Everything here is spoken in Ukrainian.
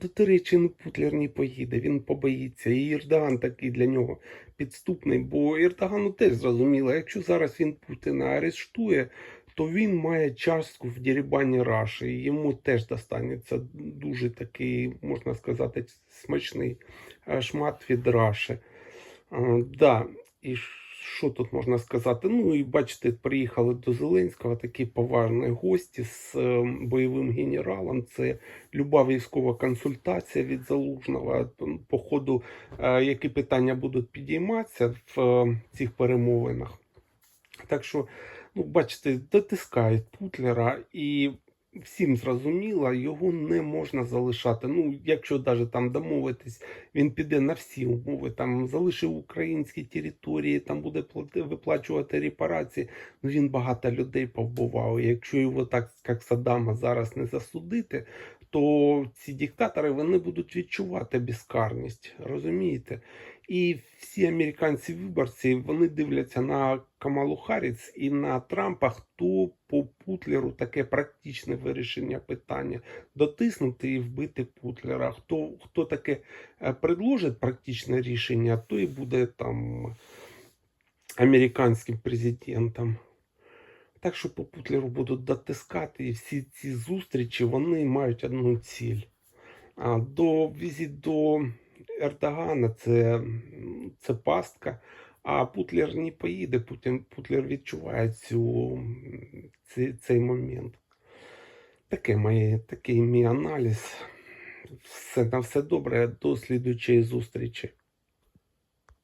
До ну Путлер не поїде, він побоїться. І Ердоган такий для нього підступний, бо Ердогану теж зрозуміло, якщо зараз він Путіна арештує, то він має частку в дірібані Раші. І йому теж достанеться дуже такий, можна сказати, смачний е, шмат від Раші. А, да, і що тут можна сказати? Ну і бачите, приїхали до Зеленського такі поважні гості з е, бойовим генералом. Це люба військова консультація від залужного. По ходу, е, які питання будуть підійматися в е, цих перемовинах. Так що, ну, бачите, дотискають Путлера і. Всім зрозуміло, його не можна залишати. Ну, якщо навіть там домовитись, він піде на всі умови, там залишив українські території, там буде виплачувати репарації. Ну він багато людей повбивав. І якщо його так, як Саддама, зараз не засудити, то ці диктатори вони будуть відчувати безкарність, розумієте? І всі американці виборці вони дивляться на Камалу Харріс і на Трампа, хто по Путлеру таке практичне вирішення питання дотиснути і вбити Путлера. Хто хто таке е, предложить практичне рішення, той буде там американським президентом. Так що по Путлеру будуть дотискати, і всі ці зустрічі вони мають одну ціль. А до візит до Ердогана це, це пастка. А Путлер не поїде, Путін, Путлер відчуває цю, цей, цей момент. Таке моє, такий мій аналіз. Все на все добре. До слідуючої зустрічі.